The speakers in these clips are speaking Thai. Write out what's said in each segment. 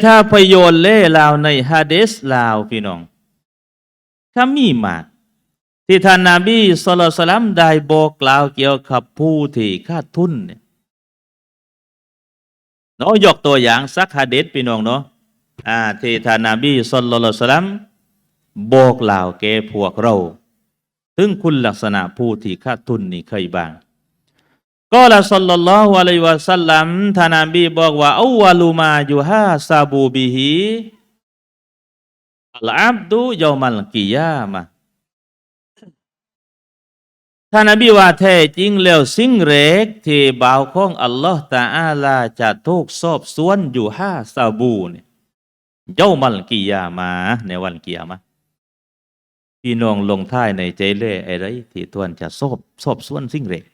ถ้าพยนเล่ลาวในฮะดิษลาวพี่น้องถ้ามีมากที่ท่านนาบีสุลต่านสลัมได้บอกกล่าวเกี่ยวกับผู้ที่ขาดทุนเนี่ยเนาะยกตัวอย่างสักฮะดิษพี่น้องเนาะอ่าที่ท่านนาบีสุลต่านสลัมบอกกล่าวแก่พวกเรา ถึงคุณลักษณะผู้ที่ขาดทุนนี่เคยบ้าง ก็ละสัลลัลลอฮุอะลัยวะสัลลัมท่านนบีบอกว่าอาวลุมาอยู่ฮาซาบูบิฮิอัลอับดุยอมัลกิยามะท่านนบีว่าแท้จริงแล้วสิ่งเล็กที่บ่าวของอัลลอฮ์ตาอาลาจะถูกสอบสวนอยู่ห้าซาบูเนี่ยเยอมัลกิยามะในวันกิยามะพี่น้องลงท้ายในใจเล่อะไรที่ทวนจะสอบสอบสวนสิ่งเล็ก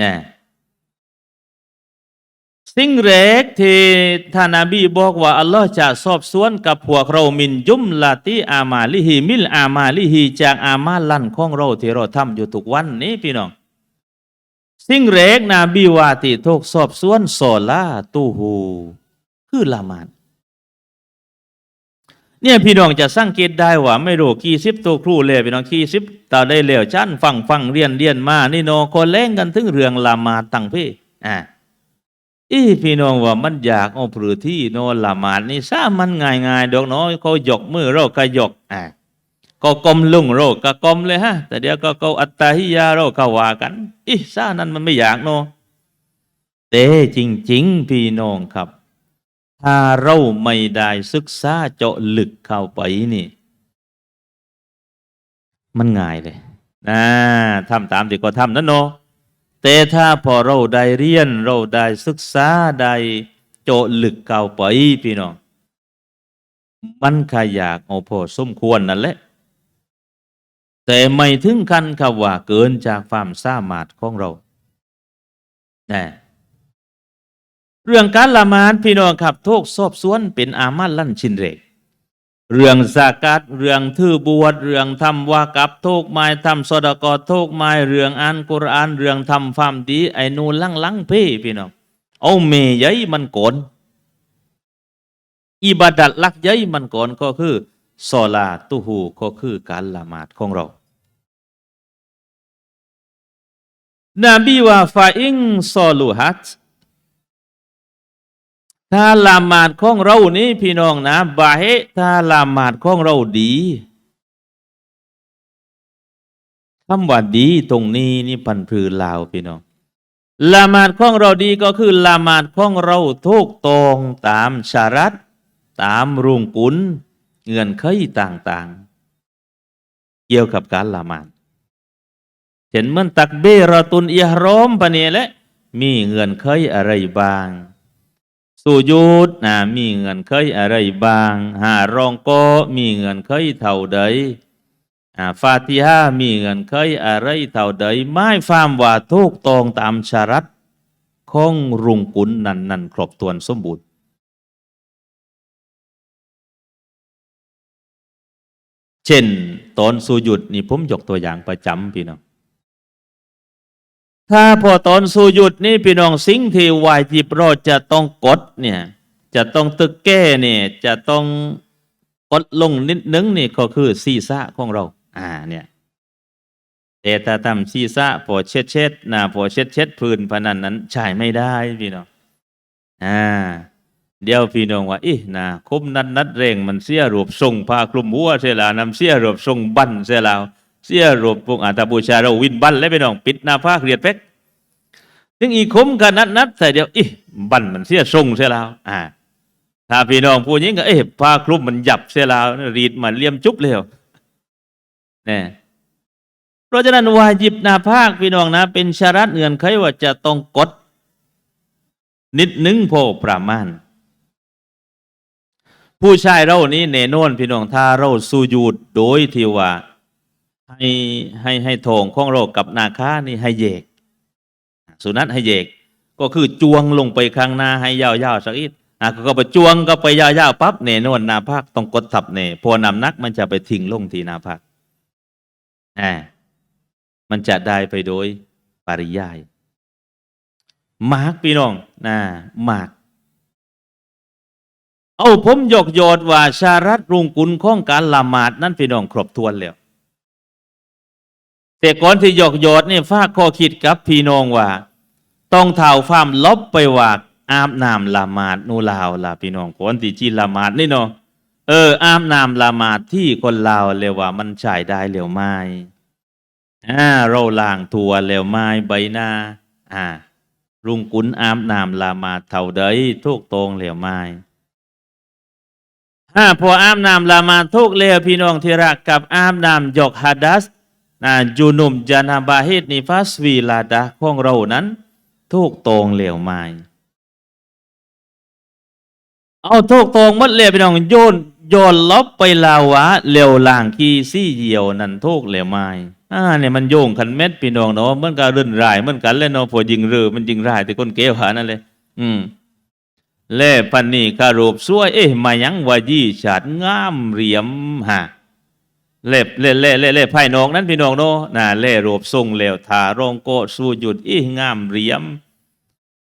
นะสิ่งแรกที่ท่านนบีบอกว่า อัลลอฮ์จะสอบสวนกับพวกเรามินยุมลาติอามาลิฮีมิลอามาลิฮีจากอามาลันของเราที่เราทำอยู่ทุกวันนี้พี่น้อง สิ่งแรกนบีว่าที่ถูกสอบสวนโซลาตูฮูคือละหมาด เนี่ยพี่น้องจะสังเกตได้ว่าไม่รู้กี่สิบตัวครูเลยพี่น้องกี่สิบต่อได้เหลวชั้นฟังฟังเรียนเรียนมานี่โนคนเล่งกันถึงเรื่องละหมาตั้งพี่อ่าอีพี่น้องว่ามันอยากเอาผือที่โนละหมาดนี่ซามันง่ายง่ายดอกน้อยเขายกมือเราก็ยกอ่าก็กลมลุงเราก็กลมเลยฮะ แต่เดี๋ยวก็เขาอัตตาฮิยาเราก็ว่ากันอีซานั้นมันไม่อยากโนแต่จริง ๆ พี่น้องครับ ถ้าเราไม่ได้ศึกษาเจาะลึกเข้าไปนี่ มันง่ายเลยนะทำตามที่ก็ทำนั่นเนาะแต่ถ้าพอเราได้เรียน เราได้ศึกษาได้เจาะลึกเข้าไปพี่น้องมันขยากเอาพอสมควรนั่นแหละ แต่ไม่ถึงขั้นคำว่าเกินจากความสามารถของเรานะ เรื่องการละหมาดพี่น้องครับโทกสอบสวนเป็นอามัลลั่นชินเรก เรื่องสากัดเรื่องทื่อบวชเรื่องทำวากับโทกไม้ทำสดกอโทกไม้เรื่องอ่านกุรอานเรื่องทำความดีไอ้นูลังลังเพ่พี่น้องเอาเมยใหญ่มันโกนอิบาดัดลักใหญ่มันก่อนก็คือซอลาตุหูก็คือการละหมาดของเรา นบีว่าฟาอิงซอลูฮัต ถ้าละหมาดของเรานี้พี่น้องนะบาเฮถ้าละหมาดของเราดีคำว่าดีตรงนี้นี่พันพือลาวพี่น้องละหมาดของเราดีก็คือละหมาดของเราถูกตรงตามชารัตตามรุงกุลเงื่อนไขต่างๆ เกี่ยวกับการละหมาดเห็นเหมือนตักเบรตุนอิฮรอมปะเนี่ยแหละมีเงื่อนไขอะไรบ้าง สุญูดนะมีเงื่อนไขอะไรบาง หารองก็มีเงื่อนไขเท่าใดอ่าฟาติฮามีเงื่อนไขอะไรเท่าใดไม่ฟามว่าทุกตองตามชารัตของรุงกุลนั้นนันครบถ้วนสมบูรณ์เช่น ตอนสุยุดนี่ผมยกตัวอย่างประจำพี่น้อง ถ้าพอตอนสูหยุดนี่พี่น้องสิ่งที่วายจิบเราจะต้องกดเนี่ยจะต้องตึกแก้เนี่ยจะต้องกดลงนิดนึงนี่ก็คือศีรษะของเรา อ่าเนี่ยแต่ถ้าทำศีรษะพอเช็ดเช็ดหน้าพอเช็ดเช็ดพื้นพนันนั้นใช้ไม่ได้พี่น้องอ่าเดี๋ยวพี่น้องว่าอีนะคมนัดนัดเร่งมันเสียรูปทรงผ้าคลุมหัวเสียแล้วนำเสียรูปทรงบั้นเสียแล้ว เสียรูปพวกอาตาบูชาเราวินบันแล้วพี่น้องปิดหน้าผ้าเรียดเป็กถึงอีคมกันนัดนัดแต่เดียวอีบันมันเสียทรงเสียแล้วอ่าถ้าพี่น้องพูดอย่างนี้ก็เอ๊ะผ้าคลุมมันหยับเสียแล้วรีดมันเลี่ยมจุ๊บเลยเนี่ยเพราะฉะนั้นวาจิบหน้าภาคพี่น้องนะ เป็นชารัตเงื่อนไขว่าจะต้องกด นิดนึงพอประมาณ ผู้ชายเรานี้เนโน่นพี่น้องถ้าเราสูญูดโดยที่ว่า ให้ให้ให้ทงข้องเรากับนาคานี่ให้เยก สุนัตให้เยก ก็คือจวงลงไปข้างหน้าให้ยาวๆสักอีกอะก็ไปจวงก็ไปยาวๆปั๊บเนโน่นหนาภาคต้องกดทับเนยพอนำนักมันจะไปทิ้งลงที่นาภาคอ่ามันจะได้ไปโดยปริยายมากพี่น้องนะมากเอาผมยกโยดว่าชารัตรุงกุลข้องการละหมาดนั้นพี่น้องครบถ้วนแล้ว แต่ก่อนที่หยกโยดนี่ฝากข้อคิดกับพี่น้องว่า ต้องเท่าฟามลบไปว่าอาบน้ำละหมาดนูลาวล่ะพี่น้องคนที่จีละหมาดนี่เนาะเอออาบน้ำละหมาดที่คนลาวเรียกว่ามันใช้ได้เร็วไหมอ่าเราล้างตัวเร็วไหมใบหน้า อ่ารุงกุนอาบน้ำละหมาดเท่าใดทุกตรงเร็วไหมอ่าพออาบน้ำละหมาดทุกเร็วพี่น้องที่รักกับอาบน้ำยกฮัดัส นะจูนุมจานาบาฮิตนิฟัสวีลาดาของเรานั้นทุกตรงเหลวไม้เอาทุกตรงหมดเหลยพี่น้องโยนโยนลบไปลาวะเหลวล่างขี้ซี่เหี่ยวนั่นทุกเหลวไม้อ่าเนี่ยมันโยงคันเม็ดพี่น้องเนาะมันก็รื่นรายเหมือนกันเลยเนาะพอยิงเรือมันยิงรายแต่คนเกวหานั่นเลยอืมเล่ปันนี่คารูปสวยเอ๊ะมายังวายีฉาดงามเรียมฮะ เล่เล่เล่เล่เล่ไพ่นองนั้นพี่น้องเนน่ะเล่รูปทรงเหลวทาโรงโกสู้หยุดอีงามเรียม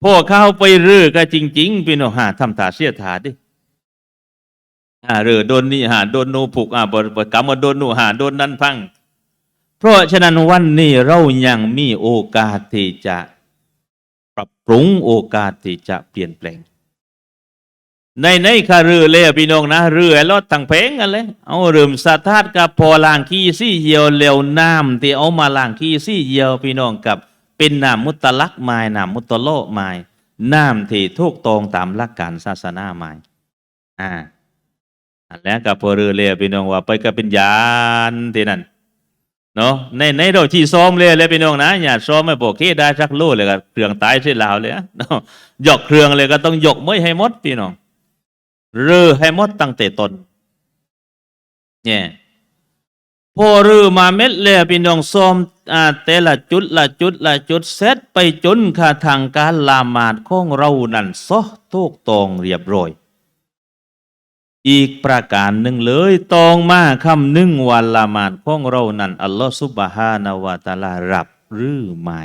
พวกเข้าไปรื้อก็จริง ๆ พี่น้องหาทำตาเสียถาดิอ่าเรือโดนนี่หาโดนนูผูกอ่าบบดกรรมาโดนนูหาโดนนั้นพัง เพราะฉะนั้นวันนี้เรายังมีโอกาสที่จะปรับปรุงโอกาสที่จะเปลี่ยนแปลง ในในคารือเลยพี่น้องนะเรือรถตั้งเพงกันเลย เอาเริ่มสะทาดกับพอล่างขี้ซี่เหี่ยวเหลวน้ำที่เอามาล่างขี้ซี่เหี่ยวพี่น้องกับเป็นน้ำมุตลักไม้น้ำมุตโลไม้น้ำที่ถูกตรงตามหลักการศาสนาไม้อ่าอันแล้วกับพอเรือเลยพี่น้องว่าไปก็เป็นยานที่นั่นเนาะในในเราที่ซ้อมเลยเลยพี่น้องนะอย่าซ้อมไม่โปกเคได้สักลูกเลยก็เครื่องตายเสียลาวเลยเนาะยกเครื่องเลยก็ต้องยกไม่ให้หมดพี่น้อง รือให้หมดตั้งแต่ตนเนี่ยพอเรือมาเม็ดเลยพี่น้องซ้อมอ่าแต่ละจุดละจุดละจุดเซตไปจนค่าทางการละมาดของเรานั่นซอถูกตองเรียบร้อย อีกประการหนึ่งเลยตองมาคำหนึ่งวันละมาดของเรานั่นอัลลอฮฺซุบฮานาวะตาลารับหรือไม่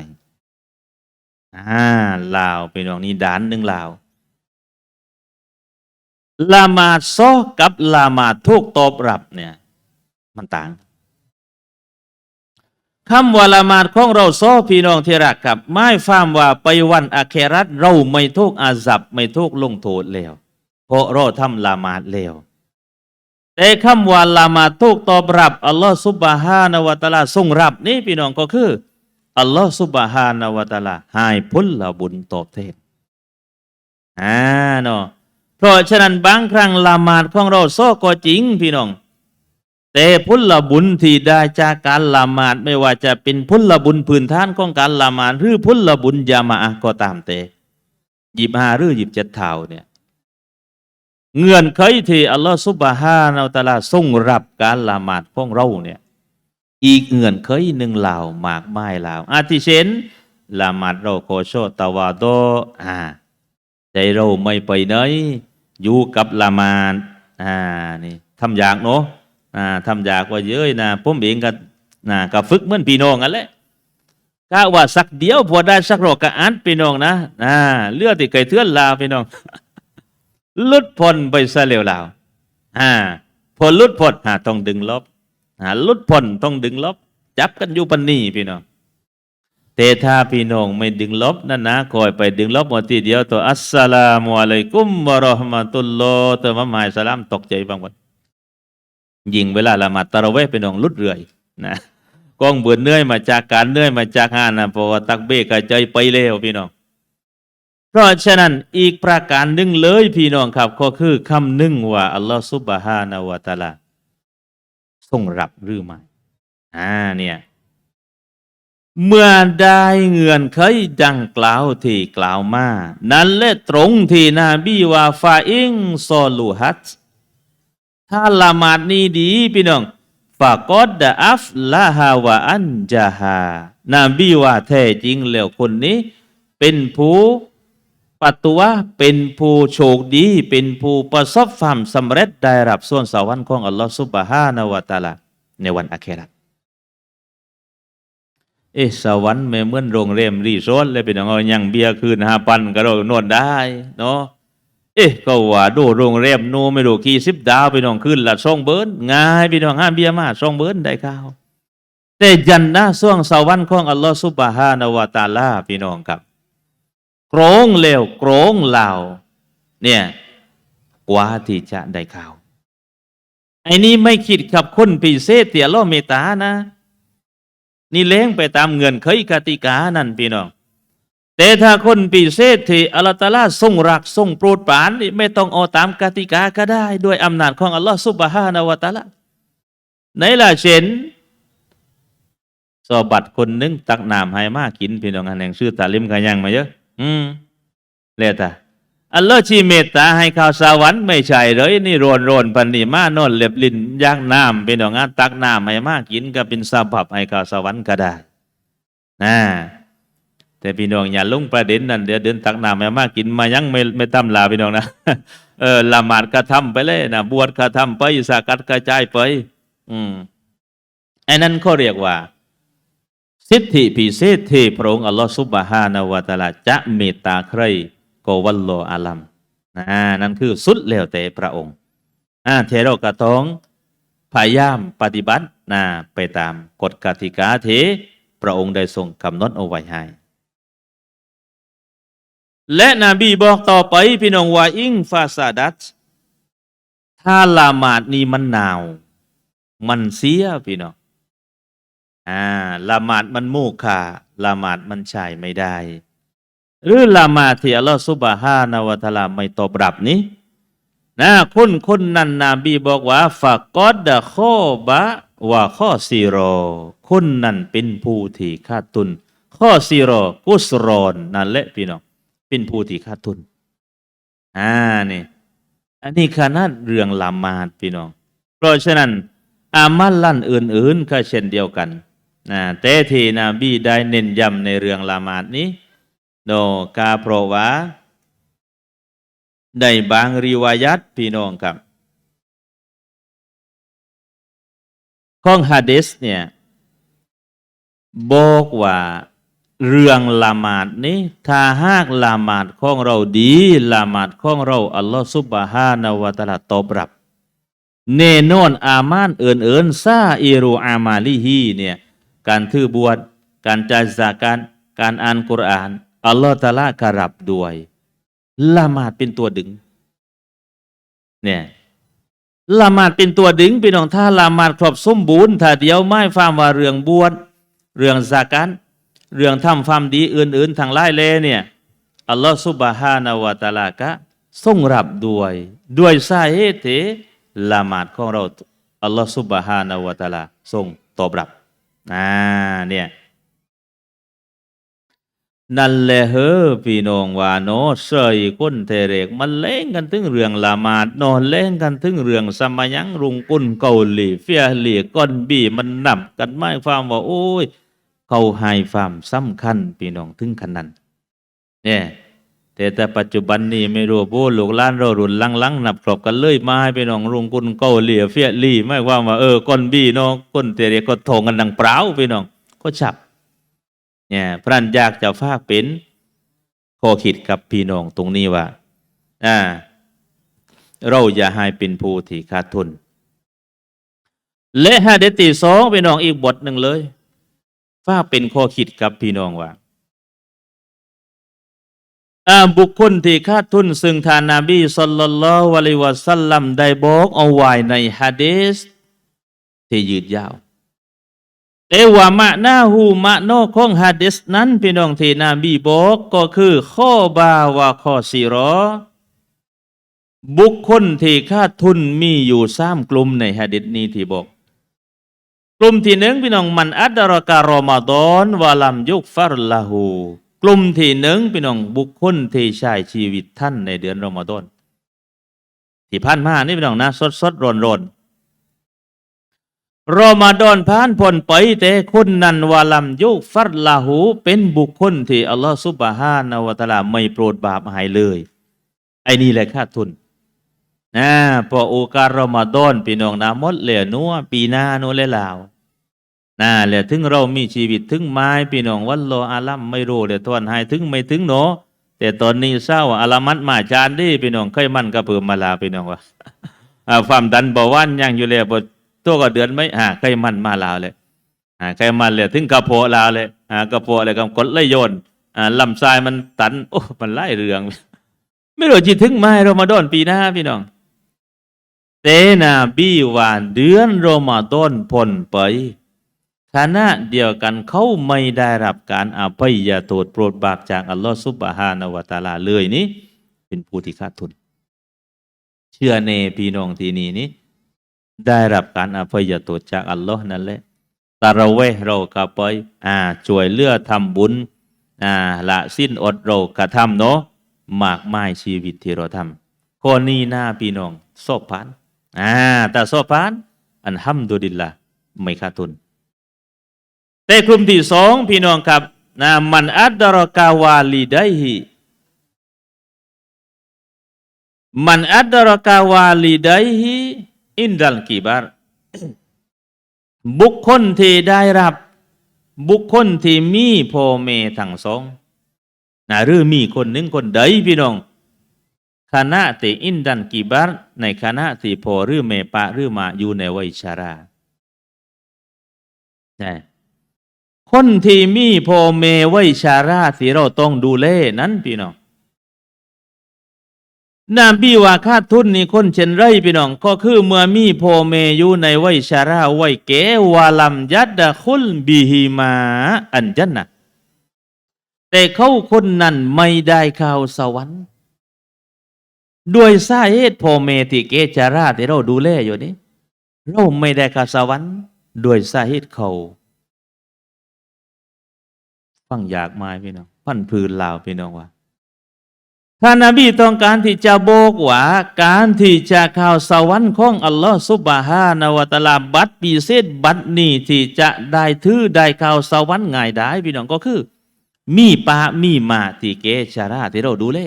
อ่าลาวพี่น้องนี่ด่านหนึ่งลาว ละมาซอกับละมาทุกตอบรับเนี่ย มันต่างคำว่าละหมาดของเราโซพี่น้องที่รักครับไม่ฟามว่าไปวันอาเครัตเราไม่ทุกอาซับไม่ทุกลงโทษแล้วเพราะเราทำละหมาดแล้วแต่คำว่าละหมาดทุกตอบรับอัลลอฮฺซุบฮานาวะตะอาลาทรงรับนี่พี่น้องก็คืออัลลอฮฺซุบฮานาวะตะอาลาให้ผลละบุญตอบแทนอ่าเนาะ เพราะฉะนั้นบางครั้งละหมาดของเราโซก็จริงพี่น้อง แต่พุลบุญที่ได้จากการละหมาดไม่ว่าจะเป็นพุลบุญพื้นฐานของการละหมาดหรือพุลบุญยามาก็ตามแต่หยิบหาหรือหยิบเจ็ดเท่าเนี่ยเงื่อนไขที่อัลลอฮฺซุบฮานาอัลตะอาลาทรงรับการละหมาดของเราเนี่ยอีกเงื่อนไขหนึ่งเหล่ามากมายเหล่าอาทิเช่นละหมาดเราโคโชตาวาโดอ่าใจเราไม่ไปไหน อยู่กับละมาดอ่านี่ทำอยางเนาะอ่าทำอยากว่าเยอะนะผมเองก็นะก็ฝึกเหมือนพี่น้องกันแหละก็ว่าสักเดียวพอได้สักรอกก็อ่านพี่น้องนะอ่าเลือดที่เคยเทือนลาวพี่น้องลุดพ้นไปซะเร็วลาวอ่าพอลุดพ้นหาต้องดึงลบอ่าลุดพ้นต้องดึงลบจับกันอยู่ปันนี่พี่น้อง แต่ถ้าพี่น้องไม่ดึงลบนั่นนะคอยไปดึงลบหมดทีเดียวตัวอัสสลามุอะลัยกุมวะราะห์มะตุลลอฮ์ตัวมะหมายสลามตกใจบางวันยิงเวลาละหมาดตะระเวห์เป็นองลุดเรื่อยนะกองเบื่อเนื่อยมาจากการเนื่อยมาจากงานนะเพราะว่าตักเบกใจไปเร็วพี่น้อง เพราะฉะนั้นอีกประการหนึ่งเลยพี่น้องครับก็คือคำหนึ่งว่าอัลลอฮฺซุบฮานาวะตะอาลาทรงรับหรือไม่อ่าเนี่ย เมื่อได้เงื่อนไขดังกล่าวที่กล่าวมา นั้นและตรงที่นบีว่าฟาอิงซอลูฮัตถ้าละหมาดนี้ดีพี่น้องฟากอดดะอัฟละฮาวะอันจาฮานบีว่าแท้จริงแล้วคนนี้ เป็นผู้ปัตตวะเป็นผู้โชคดี เป็นผู้ประสบความสำเร็จได้รับส่วนสวรรค์ของอัลลอฮฺซุบฮานาวะตาลาในวันอาเคราต เอะสวรรค์ไม่เหมือนโรงแรมรีสอร์ทเลยเป็นของเอายังเบียร์คืนห้าพันก็เรานวดได้เนาะเอ๊ะก็ว่าดูโรงแรมโนไม่รู้กี่สิบดาวพี่น้องขึ้นละส่งเบิร์นง่ายพี่น้องห้าเบียมาส่งเบิร์นได้ข้าวแต่ยันนะส่วงสวรรค์ของอัลลอฮฺซุบฮานาวตาลาพี่น้องครับโกรงเลวโกรงเหล่าเนี่ยกว่าที่จะได้ข่าวไอ้นี่ไม่คิดกับคนพิเศษที่อัลลอเมตานะ นี่เล้งไปตามเงินเคยกติกานั่นพี่น้อง แต่ถ้าคนพิเศษที่อัลตาลาทรงรักทรงโปรดปรานนี่ไม่ต้องเอาตามกติกาก็ได้ ด้วยอำนาจของอัลลอฮ์ซุบฮานาวะตะอาลาไหนล่ะเช่นสอบัตคนหนึงตักน้ำให้มากินพี่น้องอันแห่งชื่อตาลิมกันยังมาเยอะ อืมเลตา อัลลอฮ์ชีเมตตาให้ข่าวสวรรค์ไม่ใช่เลยนี่โรนโรนปันนี่มานนเล็บลิ้นย่างน้ำพี่น้องอันตักน้ำให้มากินก็เป็นสาบับให้ข่าวสวรรค์ก็ได้นะแต่พี่น้องอย่าลงประเด็นนั้นเดี๋ยวเดินตักน้ำให้มากินมายังไม่ไม่ตำลาพี่น้องนะเออละหมาดก็ทำไปเลยนะบวชก็ทำไปสากัดกระจายไป อืมไอ้นั้นเขาเรียกว่า สิทธิพิเศษที่พระองค์อัลลอฮฺซุบฮานาวะตะอาลาจะเมตตาใคร ก็วัลโลอาลัมนะนั่นคือสุดแล้วแต่พระองค์อ่าเทเราก็ต้องพยายามปฏิบัตินะไปตามกฎกติกาที่พระองค์ได้ทรงกำหนดเอาไว้ให้และนบีบอกต่อไปพี่น้องว่าอิงฟาซาดัตถ้าละหมาดนี้มันหนาว มันเสียพี่น้องอ่าละหมาดมันมูคาละหมาดมันใช่ไม่ได้ หรือละมาที่อัลลอฮฺซุบฮานาวะตะอาลาไม่ตอบรับนี้นะคนคนนั้นนบีบอกว่าฟะกอดดะข้อบะว่าข้อซีรอ คนนั้นเป็นผู้ที่ขาดทุน ข้อซีรอกุสรอนนั่นแหละพี่น้องเป็นผู้ที่ขาดทุนอ่านี่อันนี้ขนาดเรื่องละหมาดพี่น้อง เพราะฉะนั้น อามัลลั่นอื่นๆก็เช่นเดียวกันนะแต่ที่นบีได้เน้นย้ำในเรื่องละหมาดนี้ โนกาเพราะว่าในบางริวายัตพี่น้องครับข้องฮะดิษเนี่ยบอกว่าเรื่องละหมาดนี้ถ้าหากละหมาดของเราดีละหมาดของเราอัลลอฮฺซุบฮานาวะตะอาลาตอบรับเนนอนอามานเอินเอินซาอิรูอามาลิฮีเนี่ยการถือบวชการจ่ายสาการการอ่านกุรอาน อัลลอฮฺตะอาลากรับด้วยละหมาดเป็นตัวดึง เนี่ยละหมาดเป็นตัวดึงพี่น้องถ้าละหมาดครบสมบูรณ์ถ้าเดียวไม่ฟามว่าเรื่องบวชเรื่องสาการเรื่องทำความดีอื่นๆทางไล่เลเนี่ยอัลลอฮฺซุบฮานาวะตะอาลากะทรงรับด้วย ด้วยสาเหตุละหมาดของเราอัลลอฮฺซุบฮานาวะตะอาลาทรงตอบรับอ่าเนี่ย นั่นแหละเฮ้อพี่น้องว่าโนเสยก้นเทเรกมันเล่งกันถึงเรื่องละหมาดนอนเล่งกันถึงเรื่องสมัยยังรุงกุนเกาหลีเฟียหลีก้อนบีมันนับกันไม่ความว่าโอ้ย เขาให้ความสำคัญพี่น้องถึงขนาดนั้นเนี่ยแต่แต่ปัจจุบันนี้ไม่รู้โบ้ลูกล้านเรารุนลังๆนับครบกันเลยมาให้พี่น้องรุงกุนเกาหลีเฟียหลีไม่ความว่าเออก้อนบีเนาะก้นเทเรกก็โถงกันดังเปล่าพี่น้องก็ฉับ เนี่ยพระนอยากจะฝากเป็นข้อคิดกับพี่น้องตรงนี้ว่าอ่าเราอย่าให้เป็นผู้ที่ขาดทุน และฮะเดษที่สองพี่น้องอีกบทหนึ่งเลยฝากเป็นข้อคิดกับพี่น้องว่าบุคคลที่ขาดทุน ซึ่งทานนาบีสุลลัลลอฮุอะลัยฮิวะสัลลัมได้บอกเอาไว้ในฮะดีษที่ยืดยาว แต่ว่ามะนาหูมะโนของฮะดิษนั้นพี่น้องที่นบีบอกก็คือข้อบาวาข้อสีรอ บุคคลที่ขาดทุนมีอยู่สามกลุ่มในฮะดิษนี้ที่บอก กลุ่มที่หนึ่งพี่น้องมันอัดรการอมฎอนวะลัมยุกฟัรละหูกลุ่มที่หนึ่งพี่น้องบุคคลที่ใช้ชีวิตท่านในเดือนรอมฎอนที่ผ่านมานี่พี่น้องนะสดสดร้อนร้อน รอมาดอนผ่านพ้นไปแต่คนนั้นวาลัมยุฟัรลาหูเป็นบุคคลที่อัลลอฮฺซุบฮานาวะตะลาไม่โปรดบาปให้เลย ไอ้นี่แหละขาทุนนะพอโอกาสรอมาดอนพี่น้องนะมดเหลือนัวปีหน้านัวเลยลาวนะเหลือถึงเรามีชีวิตถึงไม้พี่น้องวันรออาลัมไม่รู้เหลือทวนให้ถึงไม่ถึงเนาะแต่ตอนนี้เศร้าอารามัดมาจานดีพี่น้องเคยมั่นกระเพื่อมมาลาพี่น้องว่าความดันเบาหวานยังอยู่เลยบ่ ตัวก็เดือนไหมอ่าเคยมันมาลาวเลยอ่าเคยมันเลยถึงกระโปะลาวเลยอ่ากระโปะเลยก็กดเลยโยนอ่าลำทรายมันตัน โอ้มันไล่เรือง ไม่รู้จิตถึงไหมรอมาดอนปีหน้าพี่น้องเตนาบีว่าเดือนรอมาดอนพ้นไปขณะเดียวกันเขาไม่ได้รับการอภัยโทษโปรดบาปจากอัลลอฮฺซุบฮานาวะตาลาเลยนี้เป็นผู้ที่ขาดทุน เชื่อในพี่น้องที่นี่นี้ ได้รับการอภัยโทษจากอัลลอฮ์นั่นแหละตาเราเวเรากลับไปอ่าช่วยเลือทำบุญอ่าละสิ้นอดเรากระทำเนาะมากมายชีวิตที่เราทำข้อนี้หน้าพี่น้องสอบผ่านอ่าแต่สอบผ่านอันฮัมดุลิลละไม่ขาดทุน แต่กลุ่มที่สองพี่น้องครับนะมันอัดดรกาวาลีได้ฮีมันอัดดรกาวาลีได้ฮี อินดัลกีบารบุคคลที่ได้รับ บุคคลที่มีพ่อแม่ทั้งสองนะหรือมีคนหนึ่งคนใดพี่น้องคณะที่อินดันกีบารในคณะที่พ่อหรือแม่ปะหรือมาอยู่ในวัยชาราใช่คนที่มีพ่อแม่วัยชาราที่เราต้องดูแลนั้นพี่น้อง นบีว่าคาดทุนนี่คนเช่นไรพี่น้อง ก็คือเมื่อมีโพ่อแม่อยู่ในวัยชาราวัยแกวาลัมยัดดะคุลบิฮิมาอันจันนะแต่เขาคนนั้นไม่ได้ข้าวสวรรค์ด้วยสาเหตุพ่อแม่ที่เกจาราที่เราดูแลอยู่นี้เราไม่ได้ข้าวสวรรค์ด้วยสาเหตุเขาฟังอยากมาพี่น้อง พันพื้นลาวพี่น้องว่า ท่านนบีต้องการที่จะบอกว่าการที่จะเข้าสวรรค์ของอัลลอฮ์ซุบฮานาวตาลาบัตปีเศษบัตนี้ที่จะได้ถือได้เข้าสวรรค์ง่ายได้พี่น้องก็คือ มีปามีมาที่เกชาราที่เราดูเล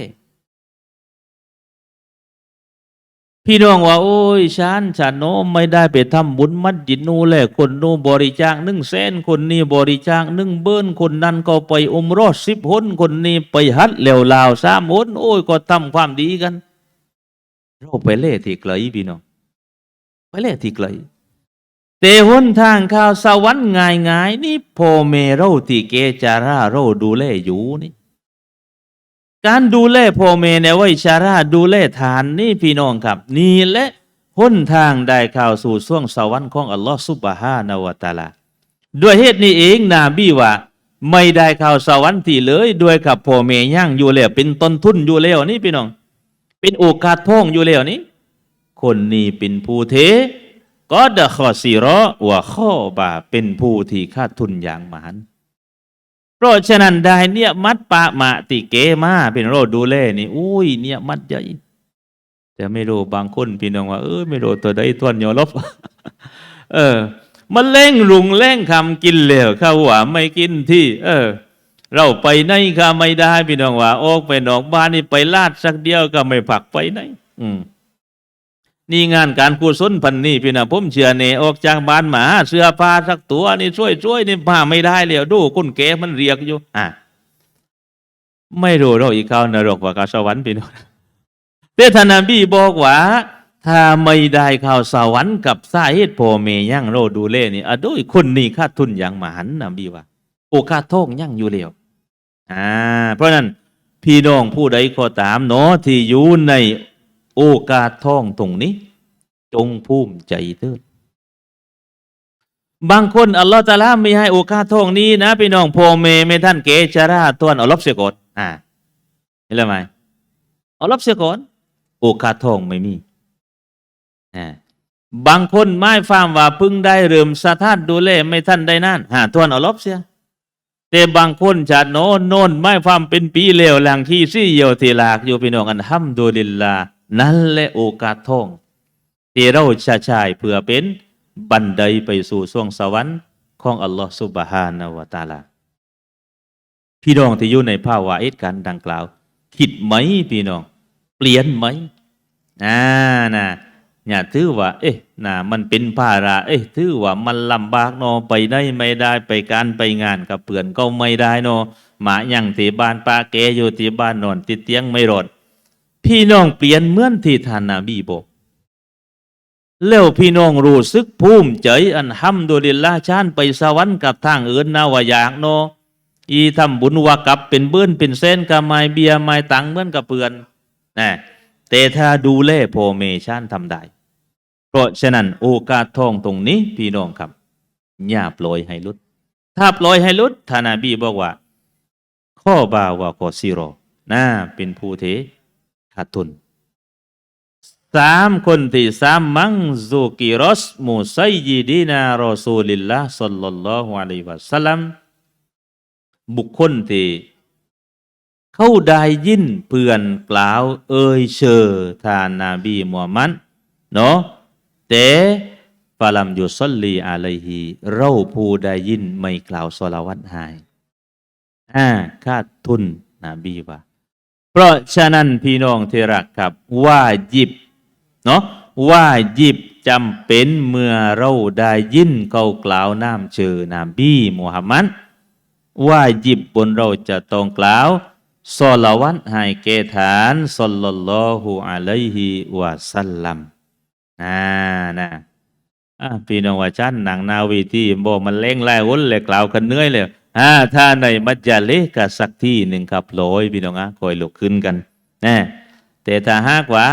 พี่น้องว่า โอ้ยฉันฉันโนไม่ได้ไปทำบุญมัดจิตนูแลคนนูบริจาคหนึ่งแสนคนนี้บริจาคหนึ่งเบิ้นคนนั้นก็ไปอมรอดสิบหนคนนี้ไปฮัดเหลวลาวสามหนโอ้ยก็ทำความดีกันเราไปเล่ที่ไกลพี่น้องไปเล่ที่ไกลแต่หนทางข้าวสวรรค์ง่ายง่ายๆนี่พ่อแม่เราที่เกจาราเราดูแลอยู่นี่ การดูแลพ่อแม่ในวัยชาราดูแลทานนี่พี่น้องครับ นี่และหนทางได้ข่าวสู่ช่วงสวรรค์ของอัลลอฮฺซุบฮานาวะตาลาด้วยเหตุนี้เองนาบีว่าไม่ได้ข่าวสวรรค์ที่เลยด้วยกับพ่อแม่ย่างอยู่แล้วเป็นต้นทุนอยู่แล้วนี่พี่น้อง เป็นโอกาสทองอยู่แล้วนี่คนนี้เป็นผู้เทก็ดะขอซีรอว่าข้อบาเป็นผู้ที่ขาดทุนอย่างมหัน เพราะฉะนั้นได้เนี่ยมัดปะมาติเกมาเป็นโรคดูแลนี่อุ้ยเนี่ยมัดใหญ่แต่ไม่รู้บางคนพี่น้องว่าเออไม่รู้ตัวใดตัวยอลบเออมันเล่งรุงเล่งคำกินเหลวข้าวหวานไม่กินที่ เออ เราไปไหนก็ไม่ได้พี่น้องว่าออกไปนอกบ้านนี่ไปลาดสักเดียวก็ไม่ผักไปไหนอืม นี่งานการกุศลพันนี่พี่น้องผมเชื่อเนออกจากบ้านหมาเสื้อผ้าสักตัวนี่ช่วยช่วยนี่ผ้าไม่ได้เลยดูคุณแกมันเรียกอยู่ อะไม่รู้เราอีกเขานรกว่ากาสวรรค์พี่น้องแต่ท่านนบีบอกว่า ถ้าไม่ได้เข้าสวรรค์กับสาเหตุพ่อแม่ยังเราดูแลนี่อะโด้วยคนนี้ขาดทุนอย่างมหันต์นบีว่าโอกาสทองยังอยู่แล้วอ่าเพราะนั้นพี่น้องผู้ใดก็ตามเนาะที่อยู่ใน โอกาสท่องตรงนี้ จงภูมิใจเถิดบางคนอัลลอฮฺตะอาลาไม่ให้โอกาสท่องนี้นะพี่น้องพ่อแม่ไม่ท่านเกจาราตวนอัลลอฮฺเสียก่อนอ่าเห็นไหมอัลลอฮฺเสียก่อนโอกาสท่องไม่มีอ่าบางคนไม่ฟังว่าพึ่งได้เริ่มสะท้านดูแลไม่ท่านได้นั่นหาตัวนอัลลอฮฺเสียแต่บางคนจะโน่นโน่นไม่ความเป็นปีเลวหลังที่ซี่เยียวทีลากอยู่พี่น้องอันห้ำดูลิลลา นั่นแหละโอกาสทองที่เราจะใช้เพื่อเป็นบันไดไปสู่สวงสวรรค์ของอัลลอฮฺสุบฮานาวะตาลา พี่น้องที่อยู่ในภาวะเหตุการดังกล่าว คิดไหมพี่น้อง เปลี่ยนไหมอ่านะอย่าถือว่า เอ๊ะน่ะมันเป็นภาระเอ๊ะถือว่ามันลำบากเนอไปได้ไม่ได้ไปการไปงานกับเพื่อนก็ไม่ได้เนอหมาอย่างที่บ้านป้าแกอยู่ที่บ้านนอนติดเตียงไม่รอด พี่น้องเปลี่ยนเหมือนที่ท่านนาบีบอกแล้วพี่น้องรู้สึกภูมิใจอันห้ำโดลิลลาชานไปสวรรค์กับทางอื่นนะว่ายากเนอีทำบุญวากับเป็นเบื้นเป็นเส้นกับไม้เบียร์ไม้ตังเหมือนกับเพื่อนนะแต่ถ้าดูแลพอเมชานทำได้ เพราะฉะนั้นโอกาสทองตรงนี้พี่น้องครับอย่าปล่อยให้ลุด ถ้าปล่อยให้ลุดทานาบีบอกว่า ข้อบาว่าขอซีโรนะเป็นผู้เท ขาดทุนสามคนที่สามมังซูกิรอสมูไซยีดีนารอซูลิลลาห์สัลลัลลอฮุอะลัยฮิวะสัลลัมบุคคลที่ เขาได้ยินเพื่อนกล่าว เอ่ยเชอท่านนาบีมูฮัมมัดเนาะแต่ฟาลัมยุสลลีอะลัยฮีเราผู้ได้ยินไม่กล่าวสลาวัตหายอ่าขาดทุนนบีว่า เพราะฉะนั้นพี่น้องที่รักครับ ว่ายิบเนาะว่ายิบจำเป็นเมื่อเราได้ยินเขากล่าวน้ำเชื่อนบีมุฮัมมัดว่ายิบบนเราจะต้องกล่าวสลาวัตให้แก่ฐานสลลัลลอฮุอะลัยฮิวะสัลลัมอ่านะพี่น้องว่าชั้นหนังนาวีที่บอกมันเล่งไล่วนเลยกล่าวกันเหนื่อยเลย อ่าถ้าในมัจจาเลกะสักที่หนึ่งครับลอยพี่น้องอะคอยลุกขึ้นกันนะแต่ถ้าหากว่า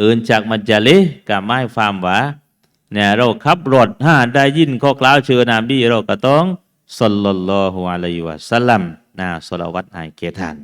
อื่นจากมัจจาเลกะไม่ฟาร์มว่าเนี่ยเราขับรถห้าได้ยินข้อกล่าวเชื่อนามบีเราก็ต้องสัลลัลลอฮุอะลัยฮิวะสัลลัมนะสลาวัตให้เกทาน